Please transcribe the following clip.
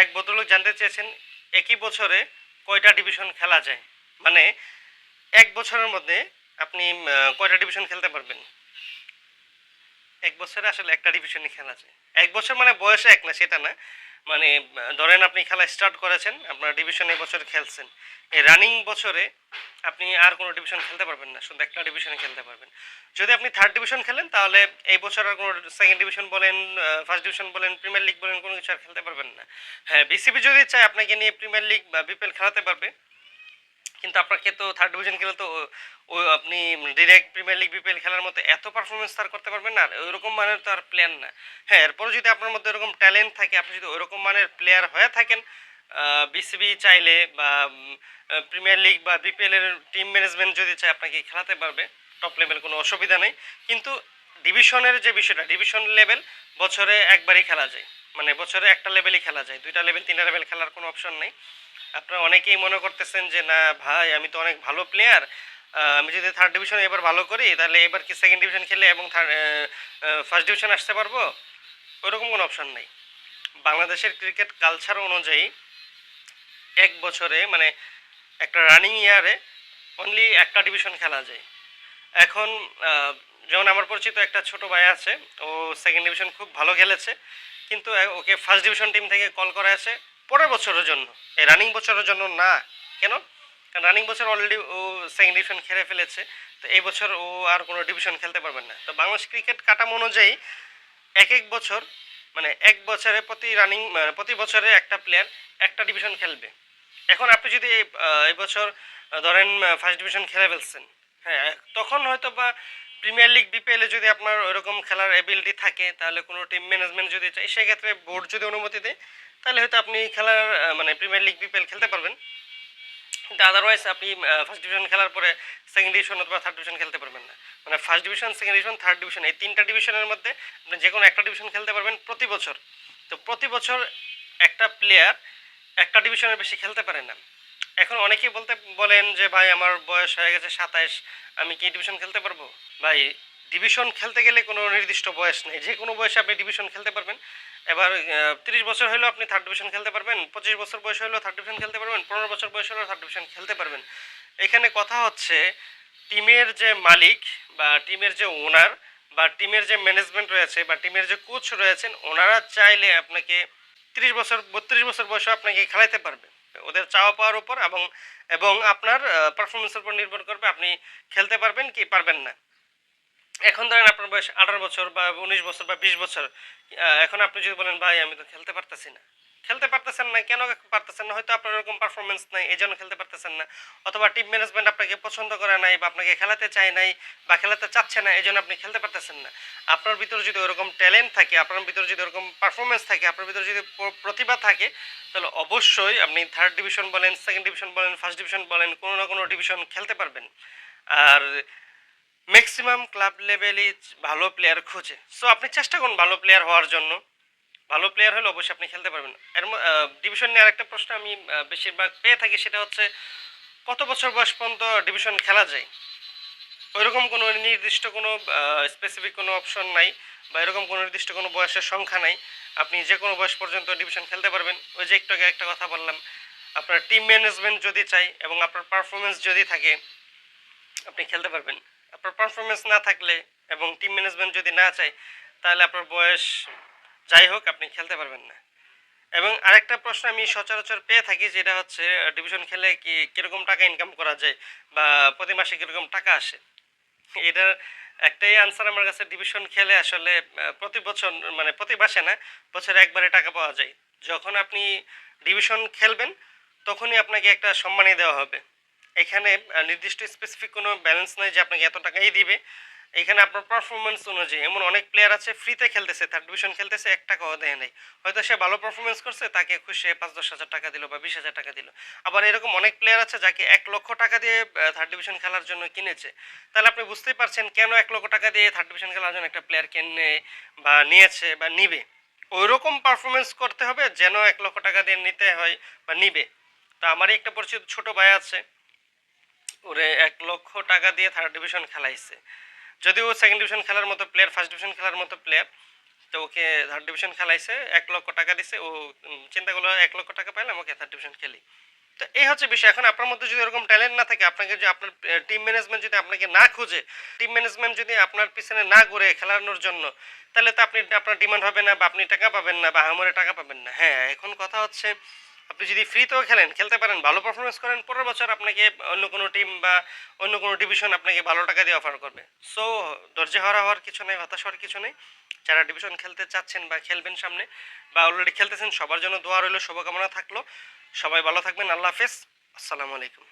এক ভদ্রলোক জানতে চেয়েছেন, একই বছরে কয়টা ডিভিশন খেলা যায়? মানে এক বছরের মধ্যে আপনি কয়টা ডিভিশন খেলতে পারবেন? এক বছরে আসলে একটা ডিভিশনই খেলা যায়। এক বছর মানে বয়সে এক না, সেটা না। মানে ধরেন আপনি খেলা স্টার্ট করেছেন, আপনার ডিভিশন এই বছর খেলছেন। এই রানিং বছরে আপনি আর কোনো ডিভিশন খেলতে পারবেন না, শুধু একটা ডিভিশনে খেলতে পারবেন। যদি আপনি থার্ড ডিভিশন খেলেন, তাহলে এই বছর আর কোনো সেকেন্ড ডিভিশন বলেন ফার্স্ট ডিভিশন বলেন প্রিমিয়ার লিগ বলেন, কোনো কিছু আর খেলতে পারবেন না। হ্যাঁ বিসিবি যদি চায়, আপনাকে নিয়ে প্রিমিয়ার লিগ বা বিপিএল খেলাতে পারবে। কিন্তু আপনাকে তো থার্ড ডিভিশন খেলে তো ও- আপনি ডিরেক্ট প্রিমিয়ার লিগ বিপিএল খেলার মতো এত পারফরমেন্স তার করতে পারবেন না। ওইরকম মানের তো আর প্লেয়ার না। হ্যাঁ এরপরে যদি আপনার মধ্যে এরকম ট্যালেন্ট থাকে, আপনি যদি ওইরকম মানের প্লেয়ার হয়ে থাকেন বিসিবি চাইলে বা প্রিমিয়ার লিগ বা বিপিএল এর টিম ম্যানেজমেন্ট যদি চায়, আপনাকে খেলাতে পারবে। টপ লেভেল কোনো অসুবিধা নেই। কিন্তু ডিভিশনের যে বিষয়টা ডিভিশন লেভেল বছরে একবারই খেলা যায়। মানে বছরে একটা লেভেলই খেলা যায়। দুইটা লেভেল তিনটা লেভেল খেলার কোনো অপশন নেই। আপনারা অনেকেই মনে করতেছেন যে, না ভাই, আমি তো অনেক ভালো প্লেয়ার আমি যদি থার্ড ডিভিশন এবার ভালো করি, তাহলে এবার কি সেকেন্ড ডিভিশন খেলে এবং থার্ড ফার্স্ট ডিভিশন আসতে পারব? ওরকম কোনো অপশন নেই। বাংলাদেশের ক্রিকেট কালচার অনুযায়ী, এক বছরে মানে একটা রানিং ইয়ারে অনলি একটা ডিভিশন খেলা যায়। এখন যেমন আমার পরিচিত একটা ছোট ভাই আছে, ও সেকেন্ড ডিভিশন খুব ভালো খেলেছে, কিন্তু ওকে ফার্স্ট ডিভিশন টিম থেকে কল করা আছে। পরের বছরের জন্য। এই রানিং বছরের জন্য না। কেন? কারণ রানিং বছর অলরেডি ও সেকেন্ড ডিভিশন খেলে ফেলেছে। তো এই বছর ও আর কোনো ডিভিশন খেলতে পারবেন না। তো বাংলাদেশ ক্রিকেট কাটাম অনুযায়ী এক এক বছর মানে এক বছরে প্রতি রানিং প্রতি বছরে একটা প্লেয়ার একটা ডিভিশন খেলবে। এখন আপনি যদি এই, বছর ধরেন ফার্স্ট ডিভিশন খেলে ফেলছেন হ্যাঁ তখন হয়তো বা প্রিমিয়ার লিগ বিপিএলে যদি আপনার ওইরকম খেলার এবিলিটি থাকে, তাহলে কোনো টিম ম্যানেজমেন্ট যদি চাই সেক্ষেত্রে বোর্ড যদি অনুমতি দেয়, তাহলে হয়তো আপনি খেলার মানে প্রিমিয়ার লিগ বিপিএল খেলতে পারবেন। কিন্তু আদারওয়াইজ আপনি ফার্স্ট ডিভিশন খেলার পরে সেকেন্ড ডিভিশন অথবা থার্ড ডিভিশন খেলতে পারবেন না। মানে first division second division third division এই তিনটা ডিভিশনের মধ্যে আপনি যে কোনো একটা ডিভিশন খেলতে পারবেন প্রতি বছর। তো প্রতি বছর একটা প্লেয়ার একটা ডিভিশনের বেশি খেলতে পারে না। এখন অনেকেই বলতে, বলেন যে, ভাই, আমার বয়স হয়ে গেছে সাতাইশ, আমি কি ডিভিশন খেলতে পারব? ভাই ডিভিশন খেলতে গেলে কোনো নির্দিষ্ট বয়স নেই। যে কোনো বয়সে আপনি ডিভিশন খেলতে পারবেন। এবার তিরিশ বছর হলেও আপনি থার্ড ডিভিশন খেলতে পারবেন, পঁচিশ বছর বয়স হলেও থার্ড ডিভিশন খেলতে পারবেন, পনেরো বছর বয়স হলেও থার্ড ডিভিশন খেলতে পারবেন। এখানে কথা হচ্ছে, টিমের যে মালিক বা টিমের যে ওনার বা টিমের যে ম্যানেজমেন্ট রয়েছে বা টিমের যে কোচ রয়েছেন, ওনারা চাইলে আপনাকে তিরিশ বছর, বত্রিশ বছর বয়সে আপনাকে খেলাইতে পারবে। ওদের চাওয়া পাওয়ার উপর এবং এবং আপনার পারফরমেন্সের উপর নির্ভর করবে আপনি খেলতে পারবেন কি পারবেন না। এখন ধরেন আপনার বয়স আঠারো বছর বা উনিশ বছর বা বিশ বছর এখন আপনি যদি বলেন, ভাই, আমি তো খেলতে পারতেছি না। খেলতে পারতেছেন না, কেন পারতেছেন না? হয়তো আপনার এরকম পারফরমেন্স নাই এই জন্য খেলতে পারতেছেন না। অথবা টিম ম্যানেজমেন্ট আপনাকে পছন্দ করে নাই বা আপনাকে খেলাতে চায় নাই বা খেলাতে চাচ্ছে না এই জন্য আপনি খেলতে পারতেছেন না। আপনার ভিতরে যদি ওরকম ট্যালেন্ট থাকে, আপনার ভিতরে যদি ওরকম পারফরমেন্স থাকে, আপনার ভিতরে যদি প্রতিভা থাকে, তাহলে অবশ্যই আপনি থার্ড ডিভিশন বলেন সেকেন্ড ডিভিশন বলেন ফার্স্ট ডিভিশন বলেন, কোনো না কোনো ডিভিশন খেলতে পারবেন। আর ম্যাক্সিমাম ক্লাব লেভেলই ভালো প্লেয়ার খোঁজে। সো আপনি চেষ্টা করুন ভালো প্লেয়ার হওয়ার জন্য। ভালো প্লেয়ার হলে অবশ্যই আপনি খেলতে পারবেন। এর ডিভিশন নিয়ে আরেকটা প্রশ্ন আমি বেশিরভাগ পেয়ে থাকি সেটা হচ্ছে, কত বছর বয়স পর্যন্ত ডিভিশন খেলা যায়? ওইরকম কোনো নির্দিষ্ট কোনো স্পেসিফিক কোনো অপশন নাই বা এরকম কোনো নির্দিষ্ট কোনো বয়সের সংখ্যা নাই। আপনি যে কোনো বয়স পর্যন্ত ডিভিশন খেলতে পারবেন। ওই যে একটু আগে একটা কথা বললাম, আপনার টিম ম্যানেজমেন্ট যদি চাই এবং আপনার পারফরমেন্স যদি থাকে, আপনি খেলতে পারবেন। আপনার পারফরমেন্স না থাকলে এবং টিম ম্যানেজমেন্ট যদি না চায়, তাহলে আপনার বয়স যাই হোক, আপনি খেলতে পারবেন না। এবং আরেকটা প্রশ্ন আমি সচরাচর পেয়ে থাকি, যেটা হচ্ছে ডিভিশন খেলে কি, কীরকম টাকা ইনকাম করা যায় বা প্রতি মাসে কীরকম টাকা আসে? এটার একটাই আনসার আমার কাছে ডিভিশন খেলে আসলে প্রতি বছর মানে প্রতি মাসে না, বছরে একবারে টাকা পাওয়া যায়। যখন আপনি ডিভিশন খেলবেন, তখনই আপনাকে একটা সম্মানী দেওয়া হবে। এখানে নির্দিষ্ট স্পেসিফিক কোনো ব্যালেন্স নাই যে আপনাকে এত টাকাই দিবে। এখানে আপনার পারফরমেন্স অনুযায়ী, এমন অনেক প্লেয়ার আছে ফ্রিতে খেলতেছে থার্ড ডিভিশন খেলতেছে, এক টাকাও দেয় নাই। হয়তো সে ভালো পারফরমেন্স করছে, তাকে খুশি পাঁচ দশ হাজার টাকা দিল বা বিশ হাজার টাকা দিল। আবার এরকম অনেক প্লেয়ার আছে যাকে এক লক্ষ টাকা দিয়ে থার্ড ডিভিশন খেলার জন্য কিনেছে। তাহলে আপনি বুঝতেই পারছেন কেন এক লক্ষ টাকা দিয়ে থার্ড ডিভিশন খেলার জন্য একটা প্লেয়ার কেনে বা নিয়েছে বা নিবে। ওই রকম পারফরমেন্স করতে হবে যেন এক লক্ষ টাকা দিয়ে নিতে হয় বা নিবে। তা আমারই একটা পরিচিত ছোট ভাই আছে ওরে এক লক্ষ টাকা দিয়ে থার্ড ডিভিশন খেলাইছে। যদিও সেকেন্ড ডিভিশন খেলার মতো প্লেয়ার ফার্স্ট ডিভিশন খেলার মতো প্লেয়ার তো ওকে থার্ড ডিভিশন খেলাইছে, এক লক্ষ টাকা দিছে, ও চিন্তা করল, এক লক্ষ টাকা পাইলাম, ওকে থার্ড ডিভিশন খেলি। তো এই হচ্ছে বিষয়। এখন আপনার মধ্যে যদি এরকম ট্যালেন্ট না থাকে, আপনাকে যদি আপনার টিম ম্যানেজমেন্ট যদি আপনাকে না খুঁজে টিম ম্যানেজমেন্ট যদি আপনার পিছনে না ঘুরে খেলানোর জন্য, তাহলে তো আপনি, আপনার ডিমান্ড হবে না, বা আপনি টাকা পাবেন না, বা আমরে টাকা পাবেন না। হ্যাঁ এখন কথা হচ্ছে আপনি যদি ফ্রিতেও খেলেন, খেলতে পারেন, ভালো পারফরমেন্স করেন, পরের বছর আপনাকে অন্য কোনো টিম বা অন্য কোনো ডিভিশন আপনাকে ভালো টাকা দিয়ে অফার করবে। সো ধৈর্য হারা হওয়ার কিছু নেই, হতাশ হওয়ার কিছু নেই। যারা ডিভিশন খেলতে চাচ্ছেন বা খেলবেন সামনে বা অলরেডি খেলতেছেন, সবার জন্য দোয়া রইল, শুভকামনা থাকল। সবাই ভালো থাকবেন, আল্লাহ হাফেজ। আসসালামু আলাইকুম।